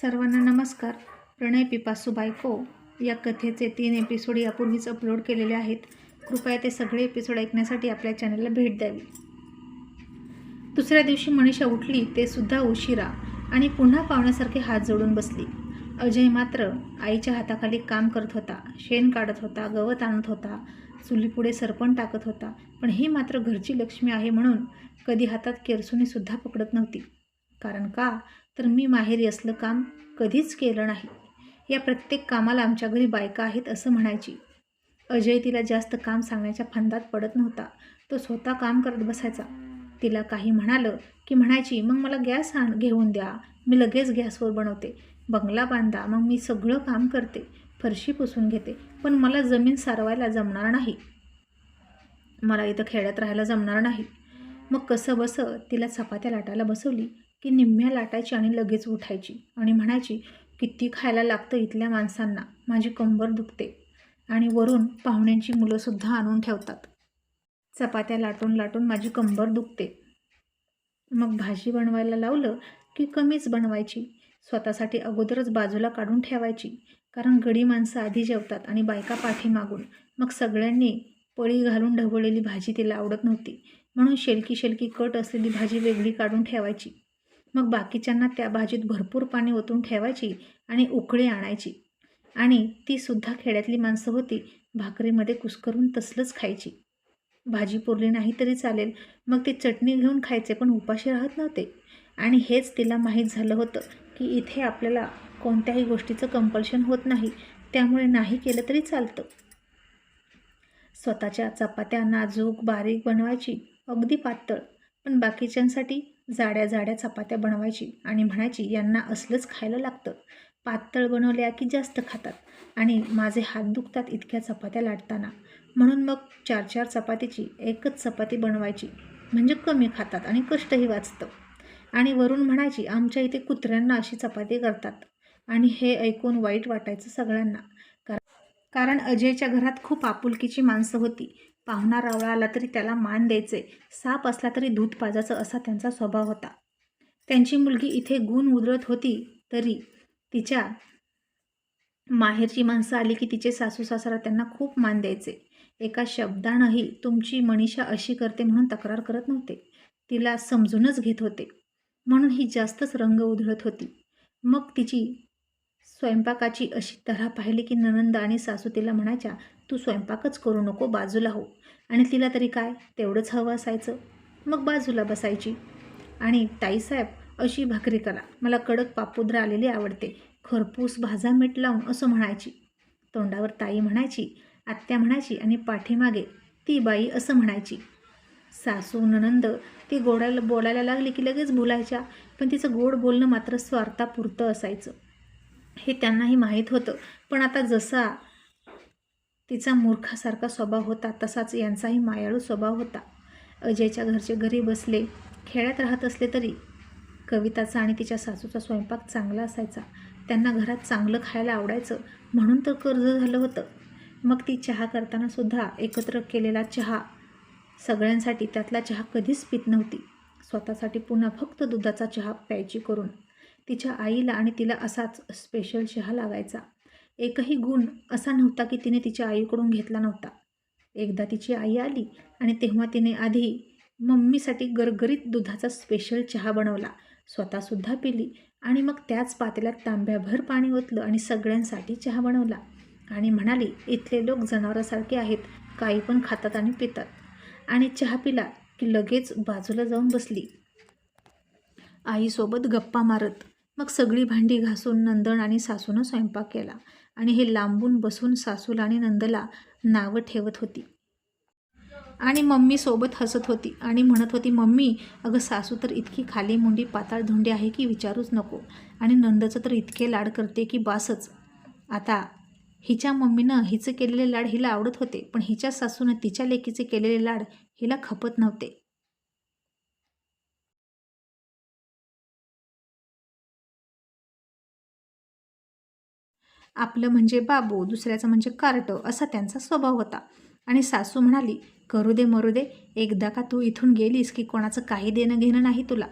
सर्वांना नमस्कार. प्रणय पिपासू बायको या कथेचे तीन एपिसोड यापूर्वीच अपलोड केलेले आहेत. कृपया ते सगळे एपिसोड ऐकण्यासाठी आपल्या चॅनलला भेट द्यावी. दुसऱ्या दिवशी मनीषा उठली ते सुद्धा उशिरा आणि पुन्हा पाहुण्यासारखे हात जोडून बसली. अजय मात्र आईच्या हाताखाली काम करत होता शेण काढत होता गवत आणत होता चुलीपुढे सरपण टाकत होता पण ही मात्र घरची लक्ष्मी आहे म्हणून कधी हातात केरसुनीसुद्धा पकडत नव्हती. कारण का? तर मी माहेरी असलं काम कधीच केलं नाही. या प्रत्येक कामाला आमच्या घरी बायका आहेत असं म्हणायची. अजय तिला जास्त काम सांगण्याच्या फंदात पडत नव्हता. तो स्वतः काम करत बसायचा. तिला काही म्हणालं की म्हणायची मग मला गॅस आण घेऊन द्या. मी लगेच गॅसवर बनवते. बंगला बांधा मग मी सगळं काम करते. फरशी पुसून घेते. पण मला जमीन सारवायला जमणार नाही. मला इथं खेड्यात राहायला जमणार नाही. मग कसं बसं तिला चपात्या लाटायला बसवली. की निम्म्या लाटायची आणि लगेच उठायची आणि म्हणायची किती खायला लागतं इथल्या माणसांना? माझी कंबर दुखते. आणि वरून पाहुण्यांची मुलंसुद्धा आणून ठेवतात. चपात्या लाटून लाटून माझी कंबर दुखते. मग भाजी बनवायला लावलं की कमीच बनवायची. स्वतःसाठी अगोदरच बाजूला काढून ठेवायची. कारण गडी माणसं आधी जेवतात आणि बायका पाठीमागून मग सगळ्यांनी पळी घालून ढवळलेली भाजी तिला आवडत नव्हती. म्हणून शेलकी शेलकी कट असलेली भाजी वेगळी काढून ठेवायची. मग बाकीच्यांना त्या भाजीत भरपूर पाणी ओतून ठेवायची आणि उकळी आणायची. आणि तीसुद्धा खेड्यातली माणसं होती भाकरीमध्ये कुस्करून तसलंच खायची. भाजी पुरली नाही तरी चालेल मग ते चटणी घेऊन खायचे पण उपाशी राहत नव्हते. आणि हेच तिला माहीत झालं होतं की इथे आपल्याला कोणत्याही गोष्टीचं कंपल्शन होत नाही त्यामुळे नाही केलं तरी चालतं. स्वतःच्या चपात्या नाजूक बारीक बनवायची अगदी पातळ पण बाकीच्यांसाठी जाड्या जाड्या चपात्या बनवायची आणि म्हणायची यांना असलंच खायला लागतं. पातळ बनवल्या की जास्त खातात आणि माझे हात दुखतात इतक्या चपात्या लाटताना. म्हणून मग चार चार चपातीची एकच चपाती बनवायची. म्हणजे कमी खातात आणि कष्टही वाचतं. आणि वरून म्हणायची आमच्या इथे कुत्र्यांना अशी चपाती करतात. आणि हे ऐकून वाईट वाटायचं सगळ्यांना. कारण अजयच्या घरात खूप आपुलकीची माणसं होती. पाहुणा रावळा आला तरी त्याला मान द्यायचे. साप असला तरी दूध पाजायचं असा त्यांचा स्वभाव होता. त्यांची मुलगी इथे गुण उधळत होती तरी तिच्या माहेरची माणसं आली की तिचे सासू सासरा त्यांना खूप मान द्यायचे. एका शब्दानंही तुमची मनीषा अशी करते म्हणून तक्रार करत नव्हते. तिला समजूनच घेत होते. म्हणून ही जास्तच रंग उधळत होती. मग तिची स्वयंपाकाची अशी तऱ्हा पाहिली की ननंद आणि सासू तिला म्हणायच्या तू स्वयंपाकच करू नको बाजूला हो. आणि तिला तरी काय? तेवढंच हवं असायचं. मग बाजूला बसायची. आणि ताईसाहेब अशी भाकरी करा. मला कडक पापुद्रा आलेली आवडते. खरपूस भाजा मीठ लावून असं म्हणायची. तोंडावर ताई म्हणायची आत्या म्हणायची आणि पाठीमागे ती बाई असं म्हणायची. सासू ननंद ती गोडायला बोलायला लागली की लगेच बोलायच्या पण तिचं गोड बोलणं मात्र स्वार्थापुरतं असायचं. हे त्यांनाही माहीत होतं. पण आता जसा तिचा मूर्खासारखा स्वभाव होता तसाच यांचाही मायाळू स्वभाव होता. अजयच्या घरचे घरी बसले खेड्यात राहत असले तरी कविताचा आणि तिच्या सासूचा स्वयंपाक चांगला असायचा. त्यांना घरात चांगलं खायला आवडायचं म्हणून तर कर्ज झालं होतं. मग ती चहा करताना सुद्धा एकत्र केलेला चहा सगळ्यांसाठी त्यातला चहा कधीच पित नव्हती. स्वतःसाठी पुन्हा फक्त दुधाचा चहा प्यायची करून तिच्या आईला आणि तिला असाच स्पेशल चहा लागायचा. एकही गुण असा नव्हता की तिने तिच्या आईकडून घेतला नव्हता. एकदा तिची आई आली आणि तेव्हा तिने आधी मम्मीसाठी गरगरीत दुधाचा स्पेशल चहा बनवला. स्वतःसुद्धा पिली आणि मग त्याच पातेल्यात तांब्याभर पाणी ओतलं आणि सगळ्यांसाठी चहा बनवला. आणि म्हणाली इथले लोक जनावरासारखे आहेत काही पण खातात आणि पितात. आणि चहा पिला की लगेच बाजूला जाऊन बसली. आईसोबत गप्पा मारत मग सगळी भांडी घासून नंदन आणि सासूनं स्वयंपाक केला. आणि हे लांबून बसून सासूला आणि नंदला नावं ठेवत होती. आणि मम्मी सोबत हसत होती आणि म्हणत होती मम्मी अगं सासू तर इतकी खाली मुंडी पाताळ धुंडी आहे की विचारूच नको. आणि नंदचं तर इतके लाड करते की बासच. आता हिच्या मम्मीनं हिचं केलेले लाड हिला आवडत होते पण हिच्या सासूनं तिच्या लेकीचे केलेले लाड हिला खपत नव्हते. आपलं म्हणजे बाबू दुसऱ्याचं म्हणजे कार्टं असा त्यांचा स्वभाव होता. आणि सासू म्हणाली करू दे मरू दे. एकदा का तू इथून गेलीस की कोणाचं काही देणं घेणं नाही तुला.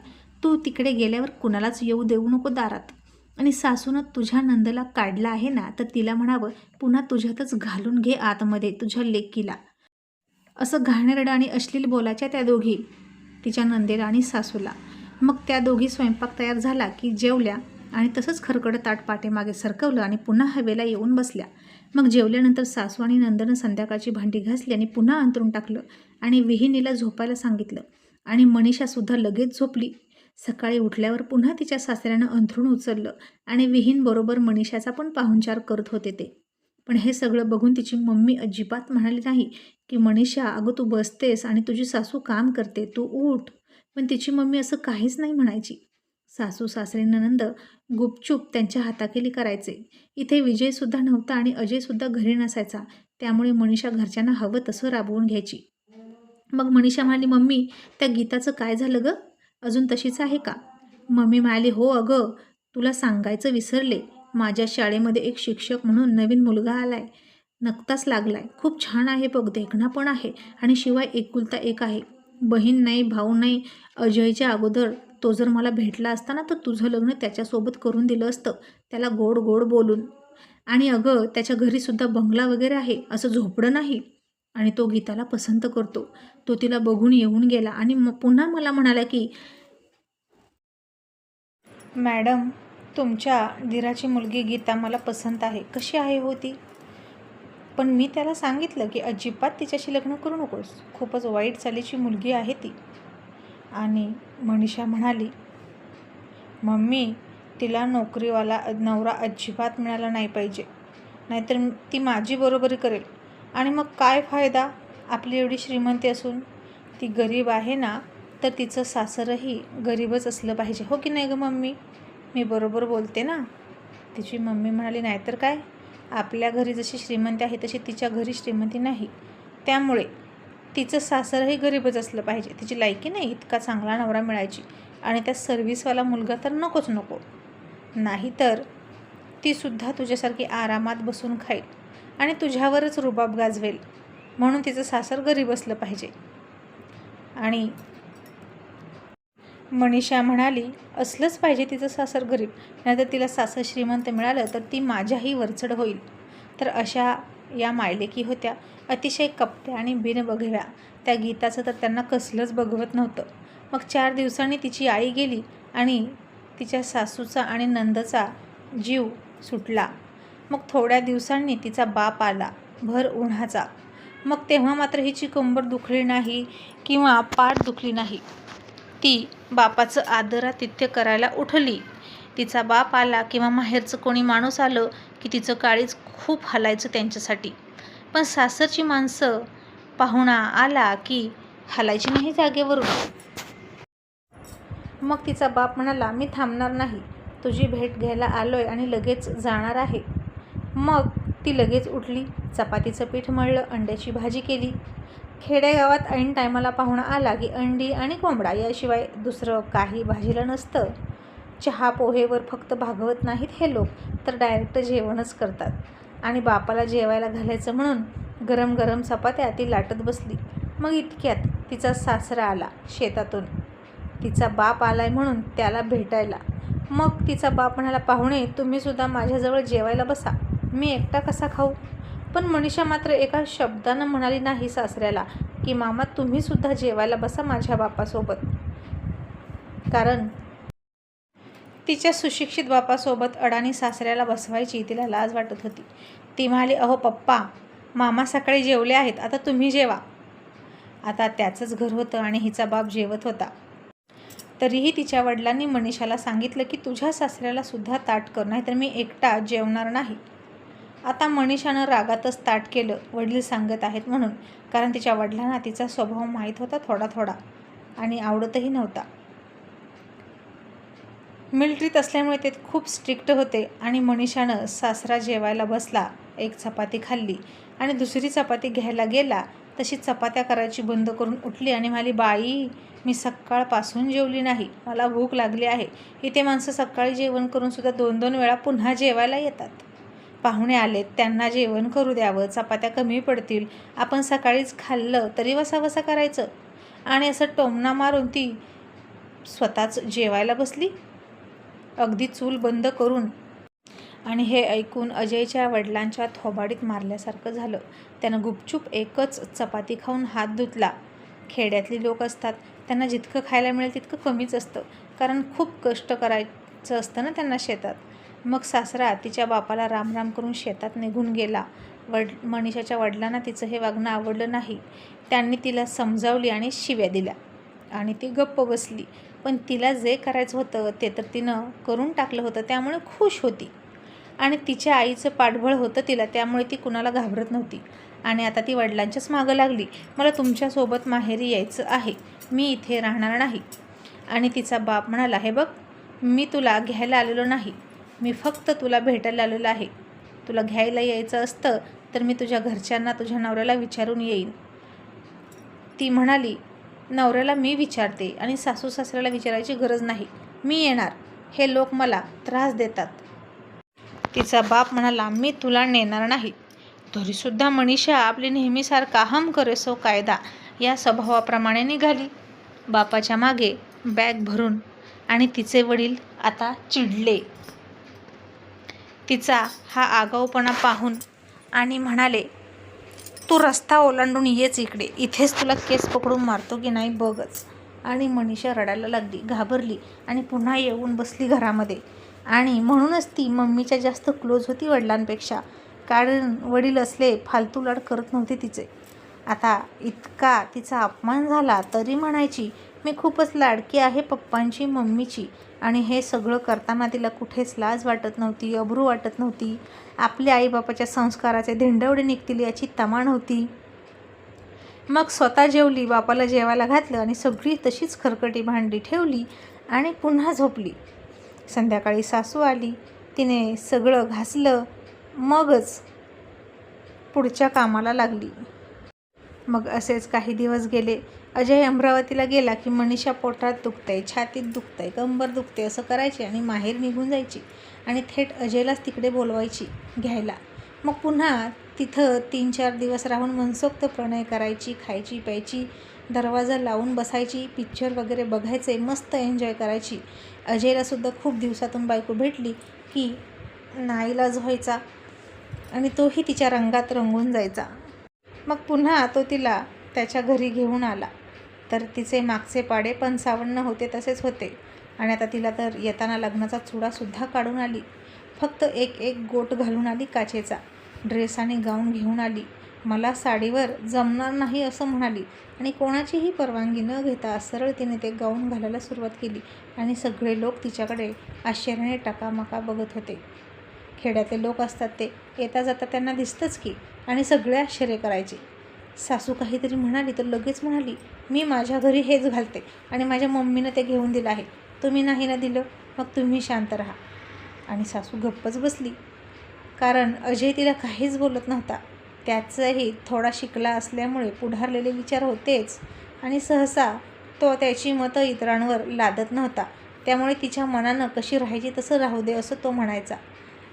तू तिकडे गेल्यावर कुणालाच येऊ देऊ नको दारात. आणि सासूनं तुझ्या नंदला काढला आहे ना तर तिला म्हणावं पुन्हा तुझ्यातच घालून घे आतमध्ये तुझ्या लेकीला. असं घाणेरडं आणि अश्लील बोलायच्या त्या दोघी तिच्या नंदेला आणि सासूला. मग त्या दोघी स्वयंपाक तयार झाला की जेवल्या आणि तसंच खरकडं ताट पाठीमागे सरकवलं आणि पुन्हा हवेला येऊन बसल्या. मग जेवल्यानंतर सासू आणि नंदनं संध्याकाळची भांडी घासली आणि पुन्हा अंतरून टाकलं आणि विहिनीला झोपायला सांगितलं. आणि मनीषासुद्धा लगेच झोपली. सकाळी उठल्यावर पुन्हा तिच्या सासऱ्यानं अंथरून उचललं आणि विहीनबरोबर मनीषाचा पण पाहुणचार करत होते ते. पण हे सगळं बघून तिची मम्मी अजिबात म्हणाली नाही की मनीषा अगं तू बसतेस आणि तुझी सासू काम करते तू उठ. पण तिची मम्मी असं काहीच नाही म्हणायची. सासू सासरे ननंद गुपचूप त्यांच्या हाताखाली करायचे. इथे विजयसुद्धा नव्हता आणि अजयसुद्धा घरी नसायचा. त्यामुळे मनीषा घरच्यांना हवं तसं राबवून घ्यायची. मग मनीषा म्हणाली मम्मी त्या गीताचं काय झालं गं? अजून तशीच आहे का? मम्मी म्हणाली हो अगं तुला सांगायचं विसरले. माझ्या शाळेमध्ये एक शिक्षक म्हणून नवीन मुलगा आलाय. नक्ताच लागलाय. खूप छान आहे बघ देखणा पण आहे आणि शिवाय एकुलता एक आहे. बहीण नाही भाऊ नाही अजयच्या अगोदर तो जर मला भेटला असता ना तर तुझं लग्न त्याच्यासोबत करून दिलं असतं. त्याला गोड गोड बोलून. आणि अगं त्याच्या घरीसुद्धा बंगला वगैरे आहे असं झोपडं नाही. आणि तो गीताला पसंत करतो. तो तिला बघून येऊन गेला आणि मग पुन्हा मला म्हणाला की मॅडम तुमच्या धीराची मुलगी गीता मला पसंत आहे. कशी आहे होती पण मी त्याला सांगितलं की अजिबात तिच्याशी लग्न करू नकोस. खूपच वाईट चालीची मुलगी आहे ती. आणि मनीषा म्हणाली मम्मी तिला नोकरीवाला नवरा अजिबात मिळाला नाही पाहिजे. नाहीतर ती माझी बरोबरी करेल. आणि मग काय फायदा? आपली एवढी श्रीमंती असून ती गरीब आहे ना तर तिचं सासरही गरीबच असलं पाहिजे. हो की नाही गं मम्मी? मी बरोबर बोलते ना. तिची मम्मी म्हणाली नाहीतर काय? आपल्या घरी जशी श्रीमंती आहे तशी तिच्या घरी श्रीमंती नाही. त्यामुळे तिचं सासरही गरीबच असलं पाहिजे. तिची लायकी नाही इतका चांगला नवरा मिळायची. आणि त्या सर्व्हिसवाला मुलगा तर नकोच नको. नाहीतर तीसुद्धा तुझ्यासारखी आरामात बसून खाईल आणि तुझ्यावरच रुबाब गाजवेल. म्हणून तिचं सासर गरीब असलं पाहिजे. आणि मनीषा म्हणाली असलंच पाहिजे तिचं सासर गरीब. नाहीतर तिला सासर श्रीमंत मिळालं तर ती माझ्याही वरचढ होईल. तर अशा या मायलेकी होत्या. अतिशय कपट्या आणि बिनबघव्या त्या गीताचं तर त्यांना कसलंच बघवत नव्हतं. मग चार दिवसांनी तिची आई गेली आणि तिच्या सासूचा आणि नंदचा जीव सुटला. मग थोड्या दिवसांनी तिचा बाप आला भर उन्हाचा. मग तेव्हा मात्र हिची कंबर दुखली नाही किंवा पाठ दुखली नाही. ती बापाचं आदरातिथ्य करायला उठली. तिचा बाप आला किंवा माहेरचं कोणी माणूस आलं की तिचं काळीच खूप हलायचं त्यांच्यासाठी. पण सासरची माणसं पाहुणा आला की हलायची नाही जागेवरून. मग तिचा बाप म्हणाला मी थांबणार नाही. तुझी भेट घ्यायला आलोय आणि लगेच जाणार आहे. मग ती लगेच उठली चपातीचं पीठ मळलं अंड्याची भाजी केली. खेडेगावात ऐन टायमाला पाहुणा आला की अंडी आणि कोंबडा याशिवाय दुसरं काही भाजीला नसतं. चहा पोहेवर फक्त भागवत नाहीत हे लोक तर डायरेक्ट जेवणच करतात. आणि बापाला जेवायला घालायचं म्हणून गरम गरम चपात्या ती लाटत बसली. मग इतक्यात तिचा सासरा आला शेतातून. तिचा बाप आलाय म्हणून त्याला भेटायला. मग तिचा बाप म्हणाला पाहुणे तुम्हीसुद्धा माझ्याजवळ जेवायला बसा. मी एकटा कसा खाऊ? पण मनीषा मात्र एका शब्दानं म्हणाली नाही सासऱ्याला की मामा तुम्हीसुद्धा जेवायला बसा माझ्या बापासोबत. कारण तिच्या सुशिक्षित बापासोबत अडाणी सासऱ्याला बसवायची तिला लाज वाटत होती. ती म्हणाली अहो पप्पा मामा सकाळी जेवले आहेत आता तुम्ही जेवा. आता त्याचंच घर होतं आणि हिचा बाप जेवत होता. तरीही तिच्या वडिलांनी मनीषाला सांगितलं की तुझ्या सासऱ्याला सुद्धा ताट कर नाही तर मी एकटा जेवणार नाही. आता मनीषानं रागातच ताट केलं वडील सांगत आहेत म्हणून कारण तिच्या वडिलांना तिचा स्वभाव माहीत होता थोडा थोडा आणि आवडतही नव्हता. मिलिटरीत असल्यामुळे ते खूप स्ट्रिक्ट होते आणि मनीषानं सासरा जेवायला बसला एक चपाती खाल्ली आणि दुसरी चपाती घ्यायला गेला. तशी चपात्या करायची बंद करून उठली आणि म्हणाली बाई मी सकाळपासून जेवली नाही मला भूक लागली आहे. इथे माणसं सकाळी जेवण करूनसुद्धा दोन दोन वेळा पुन्हा जेवायला येतात. पाहुणे आलेत त्यांना जेवण करू द्यावं चपात्या कमी पडतील. आपण सकाळीच खाल्लं तरी वसावसा करायचं. आणि असं टोमणा मारून ती स्वतःच जेवायला बसली. अगदी चूल बंद करून आणि हे ऐकून अजयच्या वडिलांच्या थोबाडीत मारल्यासारखं झालं. त्यानं गुपचूप एकच चपाती खाऊन हात धुतला. खेड्यातली लोक असतात त्यांना जितकं खायला मिळेल तितकं कमीच असतं. कारण खूप कष्ट करायचं असतं ना त्यांना शेतात. मग सासरा तिच्या बापाला रामराम करून शेतात निघून गेला. वड मनीषाच्या वडिलांना तिचं हे वागणं आवडलं नाही. त्यांनी तिला समजावली आणि शिव्या दिल्या. आणि ती गप्प बसली. पण तिला जे करायचं होतं ते तर तिनं करून टाकलं होतं त्यामुळे खुश होती. आणि तिच्या आईचं पाठबळ होतं तिला त्यामुळे ती कुणाला घाबरत नव्हती. आणि आता ती वडिलांच्याच मागं लागली. मला तुमच्यासोबत माहेरी यायचं आहे. मी इथे राहणार नाही. आणि तिचा बाप म्हणाला हे बघ मी तुला घ्यायला आलेलो नाही. मी फक्त तुला भेटायला आलेलो आहे. तुला घ्यायला यायचं असतं तर मी तुझ्या घरच्यांना तुझ्या नवऱ्याला विचारून येईन. ती म्हणाली नवऱ्याला मी विचारते आणि सासू सासऱ्याला विचारायची गरज नाही. मी येणार. हे लोक मला त्रास देतात. तिचा बाप म्हणाला मी तुला नेणार नाही. तरीसुद्धा मनीषा आपली नेहमीसारखा हम करेसो कायदा या स्वभावाप्रमाणे निघाली. बापाच्या मागे बॅग भरून आणि तिचे वडील आता चिडले. तिचा हा आगाऊपणा पाहून आणि म्हणाले तू रस्ता ओलांडून येच इकडे इथेच तुला केस पकडून मारतो की नाही बघच. आणि मनीषा रडायला लागली घाबरली आणि पुन्हा येऊन बसली घरामध्ये. आणि म्हणूनच ती मम्मीच्या जास्त क्लोज होती वडिलांपेक्षा. कारण वडील असले फालतू लाड करत नव्हते तिचे. आता इतका तिचा अपमान झाला तरी म्हणायची मी खूपच लाडकी आहे पप्पांची मम्मीची. आणि हे सगळं करताना तिला कुठेच लाज वाटत नव्हती अब्रू वाटत नव्हती. आपल्या आईबापाच्या संस्काराचे धिंडवडे निघतील याची तमा नव्हती. मग स्वतः जेवली बापाला जेवायला घातलं आणि सगळी तशीच खरकटी भांडी ठेवली आणि पुन्हा झोपली. संध्याकाळी सासू आली तिने सगळं घासलं मगच पुढच्या कामाला लागली. मग असेच काही दिवस गेले. अजय अमरावतीला गेला की मनीषा पोटात दुखतंय छातीत दुखतंय कंबर दुखते असं करायची आणि माहेर निघून जायची आणि थेट अजयलाच तिकडे बोलवायची घ्यायला. मग पुन्हा तिथं तीन चार दिवस राहून मनसोक्त प्रणय करायची खायची प्यायची दरवाजा लावून बसायची पिक्चर वगैरे बघायचे मस्त एन्जॉय करायची. अजयलासुद्धा खूप दिवसातून बायको भेटली की नाईलाज व्हायचा आणि तोही तिच्या रंगात रंगून जायचा. मग पुन्हा तो तिला त्याच्या घरी घेऊन आला. तर तिचे मागचे पाडे पंचावन्न होते तसेच होते. आणि आता तिला तर येताना लग्नाचा चुडासुद्धा काढून आली. फक्त एक एक गोट घालून आली काचेचा. ड्रेस आणि गाऊन घेऊन आली. मला साडीवर जमणार नाही असं म्हणाली. आणि कोणाचीही परवानगी न घेता सरळ तिने ते गाऊन घालायला सुरुवात केली. आणि सगळे लोक तिच्याकडे आश्चर्याने टाकामाका बघत होते. खेड्यातले लोक असतात ते. येता जाता त्यांना दिसतंच की. आणि सगळे आश्चर्य करायचे. सासू काहीतरी म्हणाली तर लगेच म्हणाली मी माझ्या घरी हेच घालते आणि माझ्या मम्मीनं ते घेऊन दिलं आहे. तुम्ही नाही ना दिलं मग तुम्ही शांत राहा. आणि सासू गप्पच बसली. कारण अजय तिला काहीच बोलत नव्हता. त्याचंही थोडा शिकला असल्यामुळे पुढारलेले विचार होतेच. आणि सहसा तो त्याची मतं इतरांवर लादत नव्हता. त्यामुळे तिच्या मनानं कशी राहायची तसं राहू दे असं तो म्हणायचा.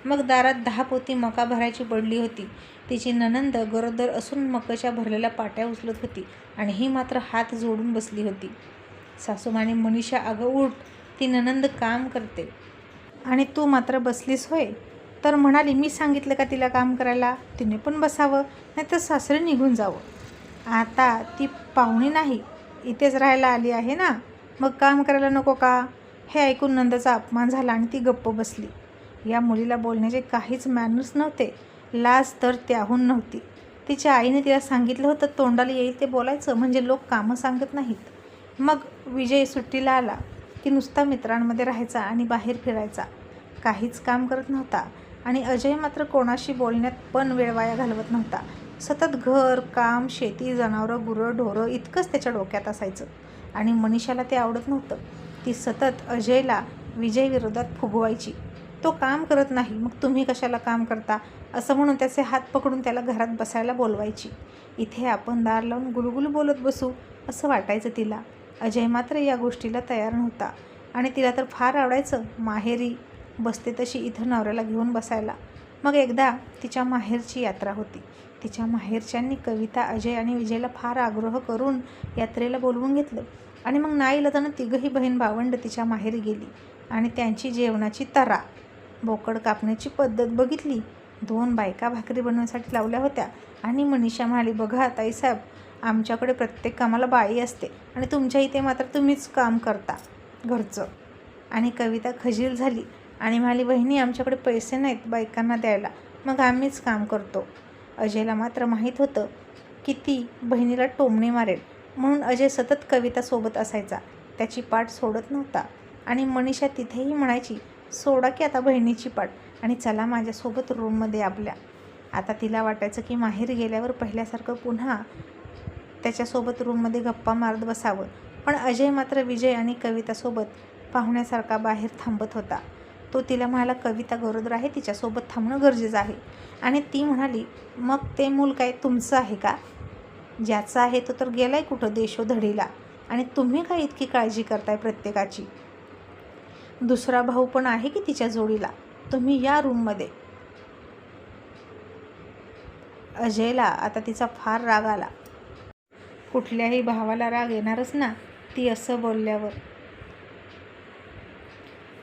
मग दारात दहा पोती मका भरायची पडली होती. तिची ननंद गरोदर असून मकाच्या भरलेल्या पाट्या उचलत होती आणि ही मात्र हात जोडून बसली होती. सासूमाने मनीषा अगं उठ ती ननंद काम करते. आणि तू मात्र बसलीस होय? तर म्हणाली मी सांगितलं का तिला काम करायला? तिने पण बसावं नाही तर सासरे निघून जावं. आता ती पाहुणी नाही इथेच राहायला आली आहे ना? मग काम करायला नको का? हे ऐकून नंदाचा अपमान झाला आणि ती गप्प बसली. या मुलीला बोलण्याचे काहीच मॅनर्स नव्हते. लाज तर त्याहून नव्हती. तिच्या आईने तिला सांगितलं होतं तोंडाला येईल ते बोलायचं म्हणजे लोक कामं सांगत नाहीत. मग विजय सुट्टीला आला. की नुसता मित्रांमध्ये राहायचा आणि बाहेर फिरायचा. काहीच काम करत नव्हता. आणि अजय मात्र कोणाशी बोलण्यात पण वेळ वाया घालवत नव्हता. सतत घर काम शेती जनावरं गुरं ढोरं इतकंच त्याच्या डोक्यात असायचं. आणि मनीषाला ते आवडत नव्हतं. ती सतत अजयला विजयविरोधात फुगवायची. तो काम करत नाही मग तुम्ही कशाला काम करता? असं म्हणून त्याचे हात पकडून त्याला घरात बसायला बोलवायची. इथे आपण दार लावून गुलगुल बोलत बसू असं वाटायचं तिला. अजय मात्र या गोष्टीला तयार नव्हता. आणि तिला तर फार आवडायचं माहेरी बसते तशी इथं नवऱ्याला घेऊन बसायला. मग एकदा तिच्या माहेरची यात्रा होती. तिच्या माहेरच्यांनी कविता अजय आणि विजयला फार आग्रह करून यात्रेला बोलवून घेतलं. आणि मग नाईला तिघंही बहीण भावंड तिच्या माहेरी गेली. आणि त्यांची जेवणाची तरा. बोकड कापण्याची पद्धत बघितली. दोन बायका भाकरी बनवण्यासाठी लावल्या होत्या. आणि मनीषा म्हणाली बघा ताईसाहेब आमच्याकडे प्रत्येक कामाला बाई असते आणि तुमच्या इथे मात्र तुम्हीच काम करता घरचं. आणि कविता खजील झाली आणि म्हणाली बहिणी आमच्याकडे पैसे नाहीत बायकांना द्यायला. मग आम्हीच काम करतो. अजयला मात्र माहीत होतं की ती बहिणीला टोमणे मारेल. म्हणून अजय सतत कवितासोबत असायचा. त्याची पाठ सोडत नव्हता. आणि मनीषा तिथेही म्हणायची सोडा की आता बहिणीची पाठ. आणि चला माझ्यासोबत रूममध्ये आपल्या. आता तिला वाटायचं की माहेर गेल्यावर पहिल्यासारखं पुन्हा त्याच्यासोबत रूममध्ये गप्पा मारत बसावं. पण अजय मात्र विजय आणि कवितासोबत पाहुण्यासारखा बाहेर थांबत होता. तो तिला म्हणाला कविता गरोदर आहे तिच्यासोबत थांबणं गरजेचं आहे. आणि ती म्हणाली मग ते मूल काय तुमचं आहे का? ज्याचं आहे तो तर गेलाय कुठं देशोधडीला. आणि तुम्ही काय इतकी काळजी करताय प्रत्येकाची? दुसरा भाऊ पण आहे की तिच्या जोडीला? तुम्ही या रूममध्ये अजयला आता तिचा फार राग आला. कुठल्याही भावाला राग येणारच ना ती असं बोलल्यावर.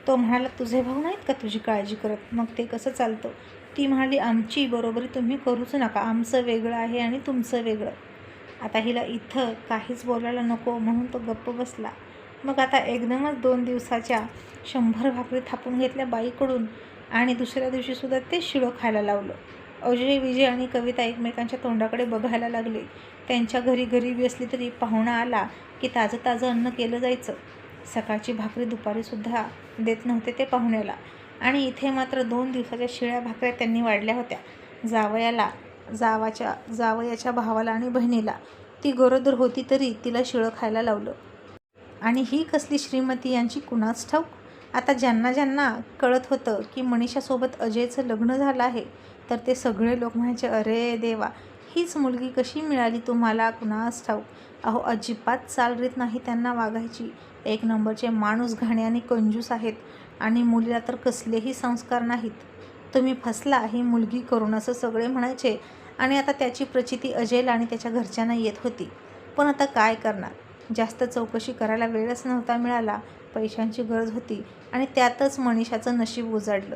तो म्हणाला तुझे भाऊ नाहीत का तुझी काळजी करत? मग ते कसं चालतं ती म्हणाली आमची बरोबरी तुम्ही करूच नका. आमचं वेगळं आहे आणि तुमचं वेगळं. आता हिला इथं काहीच बोलायला नको म्हणून तो गप्प बसला. मग आता एकदमच दोन दिवसाच्या शंभर भाकरी थापून घेतल्या बाईकडून आणि दुसऱ्या दिवशीसुद्धा ते शिळं खायला लावलं. अजय विजय आणि कविता एकमेकांच्या तोंडाकडे बघायला लागले. त्यांच्या घरी गरीबी असली तरी पाहुणा आला की ताजं ताजं अन्न केलं जायचं. सकाळची भाकरी दुपारीसुद्धा देत नव्हते ते पाहुण्याला. आणि इथे मात्र दोन दिवसाच्या शिळ्या भाकऱ्या त्यांनी वाढल्या होत्या. जावयाला जावाच्या जावयाच्या भावाला आणि बहिणीला. ती गरोदर होती तरी तिला शिळं खायला लावलं. आणि ही कसली श्रीमती यांची कुणाच ठाऊक? आता ज्यांना ज्यांना कळत होतं की मनीषासोबत अजयचं लग्न झालं आहे तर ते सगळे लोक म्हणायचे अरे देवा हीच मुलगी कशी मिळाली तुम्हाला? कुणास ठाऊक? अहो अजिबात चालरीत नाही त्यांना वागायची. एक नंबरचे माणूस घाणे आणि कंजूस आहेत आणि मुलीला तर कसलेही संस्कार नाहीत. तुम्ही फसला ही मुलगी करून असं सगळे म्हणायचे आणि आता त्याची प्रचिती अजयला आणि त्याच्या घरच्यांना येत होती. पण आता काय करणार? जास्त चौकशी करायला वेळच नव्हता मिळाला. पैशांची गरज होती आणि त्यातच मनीषाचं नशीब उजाडलं.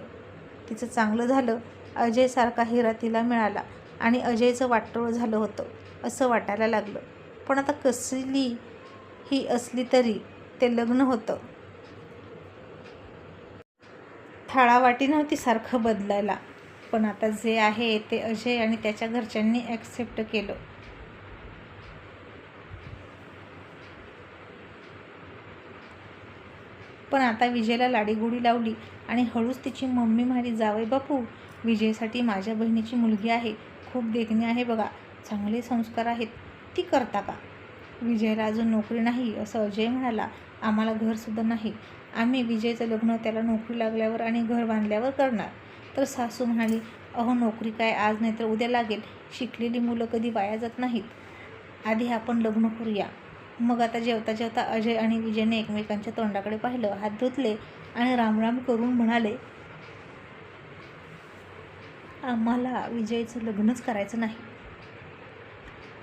तिचं चांगलं झालं अजयसारखा हिरा तिला मिळाला आणि अजयचं वाटोळं झालं होतं असं वाटायला लागलं. पण आता कसली ही असली तरी ते लग्न होतं. थाळावाटी नव्हती सारखं बदलायला. पण आता जे आहे ते अजय आणि त्याच्या घरच्यांनी ॲक्सेप्ट केलं. पण आता विजयला लाडीगुडी लावली आणि हळूच तिची मम्मी म्हणाली जावई बापू विजयसाठी माझ्या बहिणीची मुलगी आहे. खूप देखणी आहे बघा. चांगले संस्कार आहेत. ती करता का? विजयला अजून नोकरी नाही असं अजय म्हणाला. आम्हाला घरसुद्धा नाही. आम्ही विजयचं लग्न त्याला नोकरी लागल्यावर आणि घर बांधल्यावर करणार. तर सासू म्हणाली अहो नोकरी काय आज नाही तर उद्या लागेल. शिकलेली मुलं कधी वाया जात नाहीत. आधी आपण लग्न करूया. मग आता जेवता जेवता अजय आणि विजयने एकमेकांच्या तोंडाकडे पाहिलं हात धुतले आणि रामराम करून म्हणाले आम्हाला विजयचं लग्नच करायचं नाही.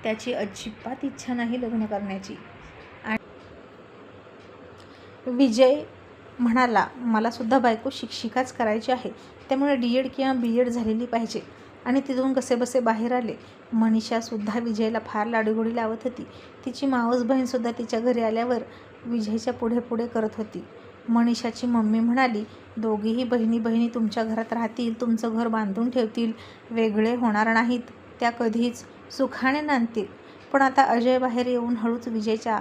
त्याची अजिबात इच्छा नाही लग्न करण्याची. आणि विजय म्हणाला मलासुद्धा बायको शिक्षिकाच करायची आहे. त्यामुळे डी एड किंवा बी एड झालेली पाहिजे. आणि तिथून कसेबसे बाहेर आले. मनीषासुद्धा विजयला फार लाडीगोडी लावत होती. तिची मावस बहीणसुद्धा तिच्या घरी आल्यावर विजयच्या पुढे पुढे करत होती. मनीषाची मम्मी म्हणाली दोघीही बहिणी बहिणी तुमच्या घरात राहतील तुमचं घर बांधून ठेवतील वेगळे होणार नाहीत त्या कधीच सुखाने नांदतील. पण आता अजय बाहेर येऊन हळूच विजयच्या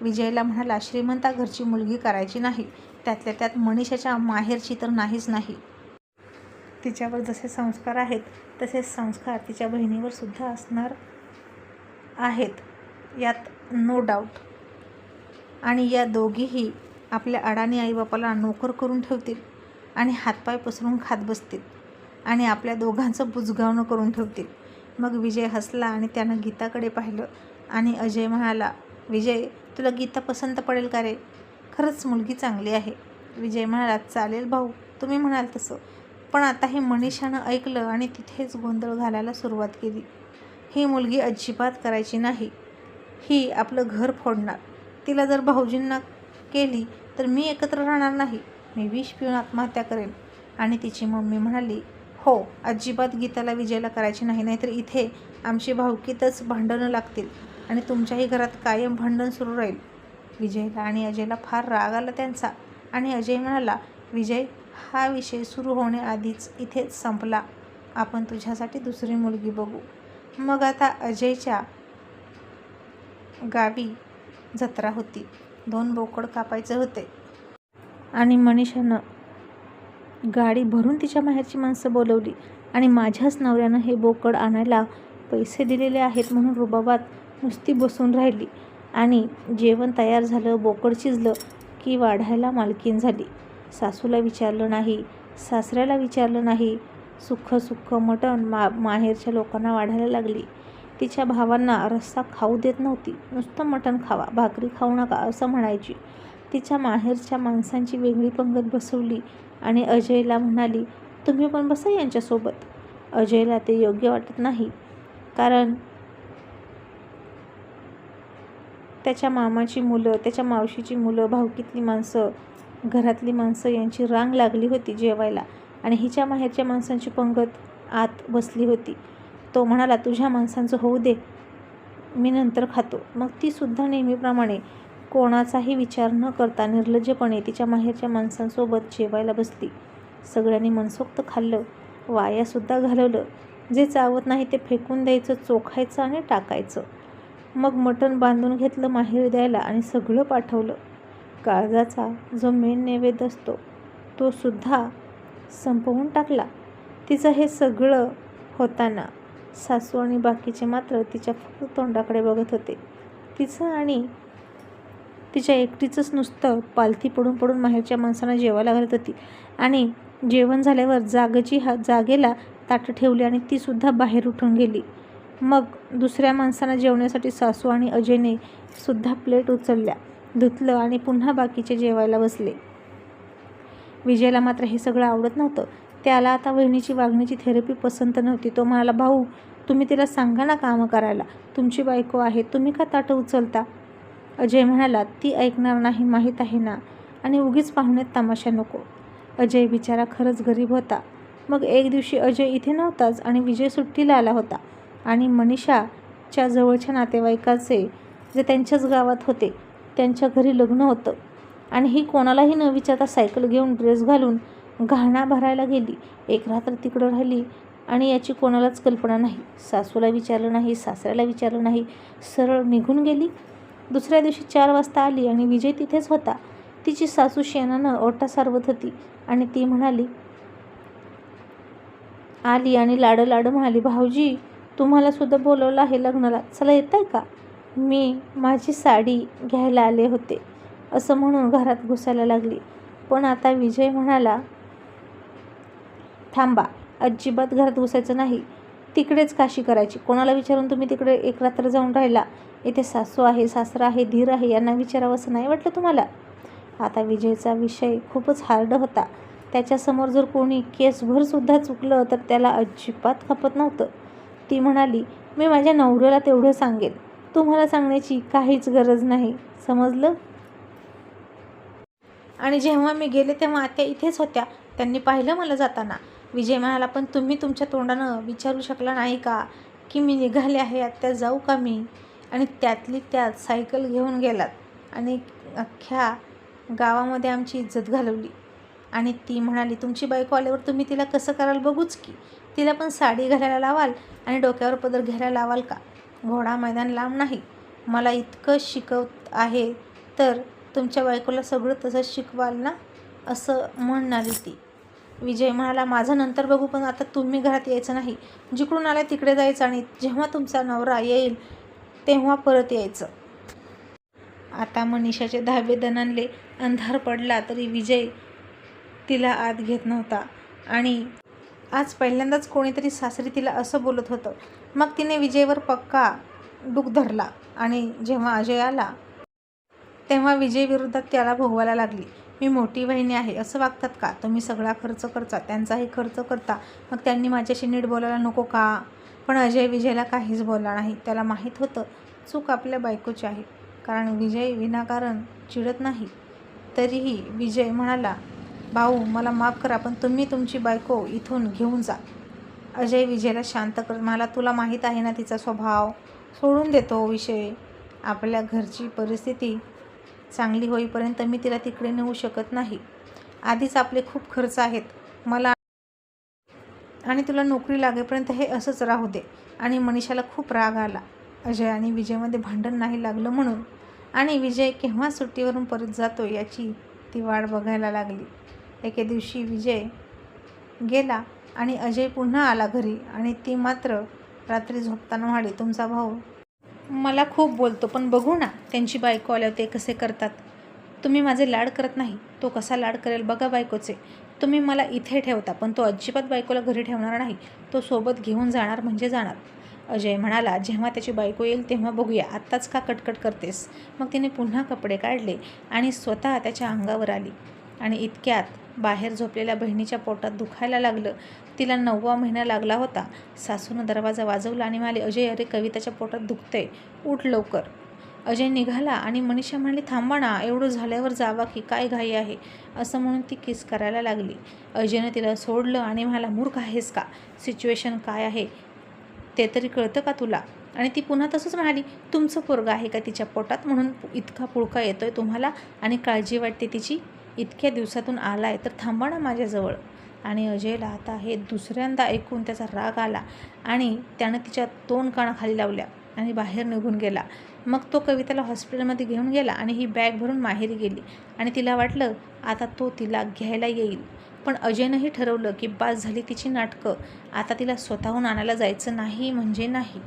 विजयला म्हणाला श्रीमंता घरची मुलगी करायची नाही. त्यातल्या त्यात मनीषाच्या माहेरची तर नाहीच नाही. तिच्यावर जसे संस्कार आहेत तसेच संस्कार तिच्या बहिणीवर सुद्धा असणार आहेत यात नो डाऊट आणि या दोघीही आपल्या अडाणी आईबापाला नोकर करून ठेवतील आणि हातपाय पसरून खात बसतील आणि आपल्या दोघांचं बुजगावणं करून ठेवतील. मग विजय हसला आणि त्यानं गीताकडे पाहिलं आणि अजय म्हणाला विजय तुला गीता पसंत पडेल का रे? खरंच मुलगी चांगली आहे. विजय म्हणाला चालेल भाऊ तुम्ही म्हणाल तसं. पण आता हे मनीषानं ऐकलं आणि तिथेच गोंधळ घालायला सुरुवात केली. ही मुलगी अजिबात करायची नाही. ही आपलं घर फोडणार. तिला जर भाऊजींना केली तर मी एकत्र राहणार नाही. मी विष पिऊन आत्महत्या करेन. आणि तिची मम्मी म्हणाली हो अजिबात गीताला विजयला करायची नाही नाहीतर इथे आमची भावकीतच भांडणं लागतील आणि तुमच्याही घरात कायम भांडण सुरू राहील विजयला आणि अजयला फार राग आला त्यांचा आणि अजय म्हणाला विजय हा विषय सुरू होण्याआधीच इथेच संपला. आपण तुझ्यासाठी दुसरी मुलगी बघू. मग आता अजयच्या गावी जत्रा होती. दोन बोकड कापायचे होते. आणि मनीषानं गाडी भरून तिच्या माहेरची माणसं बोलवली. आणि माझ्याच नवऱ्यानं हे बोकड आणायला पैसे दिलेले आहेत म्हणून रुबाबात नुसती बसून राहिली. आणि जेवण तयार झालं बोकड शिजलं की वाढायला मालकीन झाली. सासूला विचारलं नाही सासऱ्याला विचारलं नाही. सुख सुख मटण मा माहेरच्या लोकांना वाढायला लागली. तिच्या भावांना रस्सा खाऊ देत नव्हती. नुसतं मटण खावा भाकरी खाऊ नका असं म्हणायची. तिच्या माहेरच्या माणसांची वेगळी पंगत बसवली आणि अजयला म्हणाली तुम्ही पण बसा यांच्यासोबत. अजयला ते योग्य वाटत नाही. कारण त्याच्या मामाची मुलं त्याच्या मावशीची मुलं भावकीतली माणसं घरातली माणसं यांची रांग लागली होती जेवायला आणि हिच्या माहेरच्या माणसांची पंगत आत बसली होती. तो म्हणाला तुझ्या माणसांचं होऊ दे मी नंतर खातो. मग तीसुद्धा नेहमीप्रमाणे कोणाचाही विचार न करता निर्लज्जपणे तिच्या माहेरच्या माणसांसोबत जेवायला बसली. सगळ्यांनी मनसोक्त खाल्लं वायासुद्धा घालवलं. जे चावत नाही ते फेकून द्यायचं चोखायचं आणि टाकायचं. मग मटण बांधून घेतलं माहेर द्यायला आणि सगळं पाठवलं. काळजाचा जो मेन नैवेद्य असतो तो सुद्धा संपवून टाकला. तिचं हे सगळं होताना सासू आणि बाकीचे मात्र तिच्या फक्त तोंडाकडे बघत होते. तिचं आणि तिच्या एकटीचंच नुसतं पालथी पडून पडून माहेरच्या माणसांना जेवायला घालत होती. आणि जेवण झाल्यावर जागेची हा जागेला ताटं ठेवली आणि तीसुद्धा बाहेर उठून गेली. मग दुसऱ्या माणसांना जेवण्यासाठी सासू आणि अजयने सुद्धा प्लेट उचलल्या. धुतलं आणि पुन्हा बाकीचे जेवायला बसले. विजयला मात्र हे सगळं आवडत नव्हतं. त्याला आता वहिनीची वागण्याची थेरपी पसंत नव्हती. तो म्हणाला भाऊ तुम्ही तिला सांगा ना कामं करायला. तुमची बायको आहे तुम्ही का ताटं उचलता? अजय म्हणाला ती ऐकणार नाही माहीत आहे ना. आणि उगीच पाहुण्यात तमाशा नको. अजय बिचारा खरंच गरीब होता. मग एक दिवशी अजय इथे नव्हताच आणि विजय सुट्टीला आला होता. आणि मनीषाच्या जवळच्या नातेवाईकाचे जे त्यांच्याच गावात होते त्यांच्या घरी लग्न होतं. आणि ही कोणालाही न विचारता सायकल घेऊन ड्रेस घालून घाणा भरायला गेली. एक रात्र तिकडं राहिली आणि याची कोणालाच कल्पना नाही. सासूला विचारलं नाही सासऱ्याला विचारलं नाही. सरळ निघून गेली. दुसऱ्या दिवशी चार वाजता आली आणि विजय तिथेच होता. तिची सासू शेणानं ओटा सारवत होती आणि ती म्हणाली आली आणि लाडं लाडं म्हणाली भाऊजी तुम्हाला सुद्धा बोलवलं आहे लग्नाला. चला येत आहे का? मी माझी साडी घ्यायला आले होते असं म्हणून घरात घुसायला लागली. पण आता विजय म्हणाला थांबा अजिबात घरात घुसायचं नाही. तिकडेच काशी करायची. कोणाला विचारून तुम्ही तिकडे एक रात्र जाऊन राहिला? इथे सासू आहे सासरा आहे धीर आहे यांना विचारावं असं नाही वाटलं तुम्हाला? आता विजयचा विषय खूपच हार्ड होता. त्याच्यासमोर जर कोणी केसभरसुद्धा चुकलं तर त्याला अजिबात खपत नव्हतं. ती म्हणाली मी माझ्या नवऱ्याला तेवढं सांगेन. तुम्हाला सांगण्याची काहीच गरज नाही. समजलं? आणि जेव्हा मी गेले तेव्हा आत्या इथेच होत्या. त्यांनी पाहिलं मला जाताना. विजय म्हणाला पण तुम्ही तुमच्या तोंडानं विचारू शकला नाही का की मी निघाले आहे आत्या जाऊ का मी? आणि त्यातली त्यात सायकल घेऊन गेलात. आणि अख्ख्या गावामध्ये आमची इज्जत घालवली. आणि ती म्हणाली तुमची बायको आल्यावर तुम्ही तिला कसं कराल बघूच की. तिला पण साडी घालायला लावाल आणि डोक्यावर पदर घ्यायला लावाल का? घोडा मैदान लांब नाही. मला इतकं शिकवत आहे तर तुमच्या बायकोला सगळं तसंच शिकवाल ना? असं म्हणणारी ती. विजय म्हणाला माझं नंतर बघू पण आता तुम्ही घरात यायचं नाही. जिकडून आला तिकडे जायचं आणि जेव्हा तुमचा नवरा येईल तेव्हा परत यायचं. आता मनीषाचे दहावे दणानले अंधार पडला तरी विजय तिला आत घेत नव्हता. आणि आज पहिल्यांदाच कोणीतरी सासरी तिला असं बोलत होतं. मग तिने विजयवर पक्का डूक धरला आणि जेव्हा अजय आला तेव्हा विजय त्याला भोगवायला लागली. मी मोठी बहिणी आहे असं वागतात का? तुम्ही सगळा खर्च करता त्यांचाही खर्च करता. मग त्यांनी माझ्याशी नीट बोलायला नको का पण अजय विजयला काहीच बोलला नाही. त्याला माहीत होतं चूक आपल्या बायकोची आहे. कारण विजय विनाकारण चिडत नाही. तरीही विजय म्हणाला भाऊ मला माफ करा पण तुम्ही तुमची बायको इथून घेऊन जा. अजय विजयला शांत कर. मला तुला माहीत आहे ना तिचा स्वभाव? सोडून देतो विषय. आपल्या घरची परिस्थिती चांगली होईपर्यंत मी तिला तिकडे नेऊ शकत नाही. आधीच आपले खूप खर्च आहेत. मला आणि तुला नोकरी लागेपर्यंत हे असंच राहू दे. आणि मनीषाला खूप राग आला. अजय आणि विजयमध्ये भांडण नाही लागलं म्हणून. आणि विजय केव्हा सुट्टीवरून परत जातो याची ती वाट बघायला लागली. एके दिवशी विजय गेला. आणि अजय पुन्हा आला घरी आणि ती मात्र रात्री झोपताना म्हणाली तुमचा भाऊ. मला खूप बोलतो पण बघू ना त्यांची बायको आल्यावर ते कसे करतात. तुम्ही माझे लाड करत नाही तो कसा लाड करेल बघा बायकोचे. तुम्ही मला इथे ठेवता पण तो अजिबात बायकोला घरी ठेवणार नाही तो सोबत घेऊन जाणार म्हणजे जाणार. अजय म्हणाला जेव्हा त्याची बायको येईल तेव्हा बघूया आत्ताच का कटकट करतेस? मग तिने पुन्हा कपडे काढले आणि स्वतः त्याच्या अंगावर आली आणि इतक्यात बाहेर झोपलेल्या बहिणीच्या पोटात दुखायला लागलं. तिला नववा महिना लागला होता. सासूनं दरवाजा वाजवला आणि म्हणाले अजय अरे कविताच्या पोटात दुखतंय. उठ लवकर. अजय निघाला आणि मनीषा म्हणाली थांबा ना एवढं झाल्यावर जावा की काय घाई आहे? असं म्हणून ती किस करायला लागली. अजयनं तिला सोडलं आणि म्हणाला मूर्ख आहेस का? सिच्युएशन काय आहे? ते तरी कळतं का तुला? आणि ती पुन्हा तसंच म्हणाली तुमचं पोरगं आहे का तिच्या पोटात? म्हणून इतका पुळका येतोय तुम्हाला आणि काळजी वाटते तिची. इतक्या दिवसातून आला आहे तर थांबा ना माझ्याजवळ. आणि अजयला आता हे दुसऱ्यांदा ऐकून त्याचा राग आला आणि त्यानं तिच्या दोन काना खाली लावल्या आणि बाहेर निघून गेला. मग तो कविताला हॉस्पिटलमध्ये घेऊन गेला आणि ही बॅग भरून माहेरी गेली आणि तिला वाटलं आता तो तिला घ्यायला येईल. पण अजयनंही ठरवलं की बास झाली तिची नाटकं. आता तिला स्वतःहून आणायला जायचं नाही म्हणजे नाही.